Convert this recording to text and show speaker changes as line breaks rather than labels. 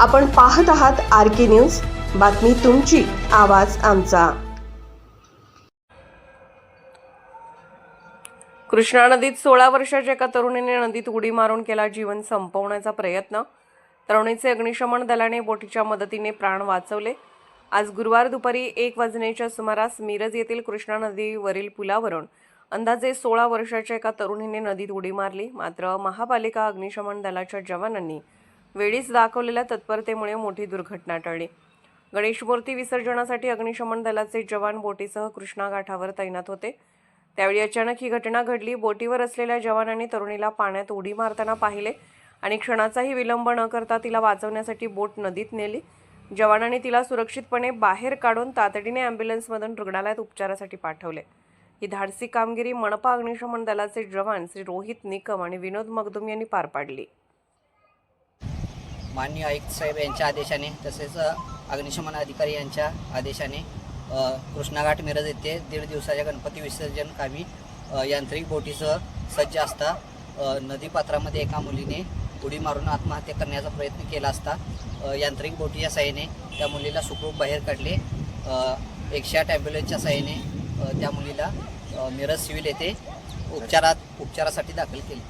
आपण पाहत आहात आर के न्यूज. बातमी तुमची आवाज आमचा. कृष्णा नदीत सोळा वर्षाच्या एका तरुणीने नदीत उडी मारून केला जीवन संपवण्याचा प्रयत्न. तरुणीचे अग्निशमन दलाने बोटीच्या मदतीने प्राण वाचवले. आज गुरुवार दुपारी एक वाजण्याच्या सुमारास मिरज येथील कृष्णा नदीवरील पुलावरून अंदाजे सोळा वर्षाच्या एका तरुणीने नदीत उडी मारली. मात्र महापालिका अग्निशमन दलाच्या जवानांनी वेळीच दाखवलेल्या तत्परतेमुळे मोठी दुर्घटना टळली. गणेश मूर्ती विसर्जनासाठी अग्निशमन दलाचे जवान बोटीसह कृष्णा घाटावर तैनात होते. त्यावेळी अचानक ही घटना घडली. बोटीवर असलेल्या जवानांनी तरुणीला पाण्यात उडी मारताना पाहिले आणि क्षणाचाही विलंब न करता तिला वाचवण्यासाठी बोट नदीत नेली. जवानांनी तिला सुरक्षितपणे बाहेर काढून तातडीने ॲम्ब्युलन्समधून रुग्णालयात उपचारासाठी पाठवले. ही धाडसी कामगिरी मनपा अग्निशमन दलाचे जवान श्री रोहित निकम आणि विनोद मगदुम यांनी पार पाडली.
माननीय आयुक्त साहेब यांच्या आदेशाने तसेच अग्निशमन अधिकारी यांच्या आदेशाने कृष्णाघाट मिरज येथे दीड दिवसाच्या गणपती विसर्जन कामी यांत्रिक बोटीसह सज्ज असता नदीपात्रामध्ये एका मुलीने उडी मारून आत्महत्या करण्याचा प्रयत्न केला असता यांत्रिक बोटीच्या साहाय्याने त्या मुलीला सुखरूप बाहेर काढले. एकशे आठ ॲम्ब्युलन्सच्या सहाय्याने त्या मुलीला मिरज सिव्हिल येथे उपचारात उपचारासाठी दाखल केले.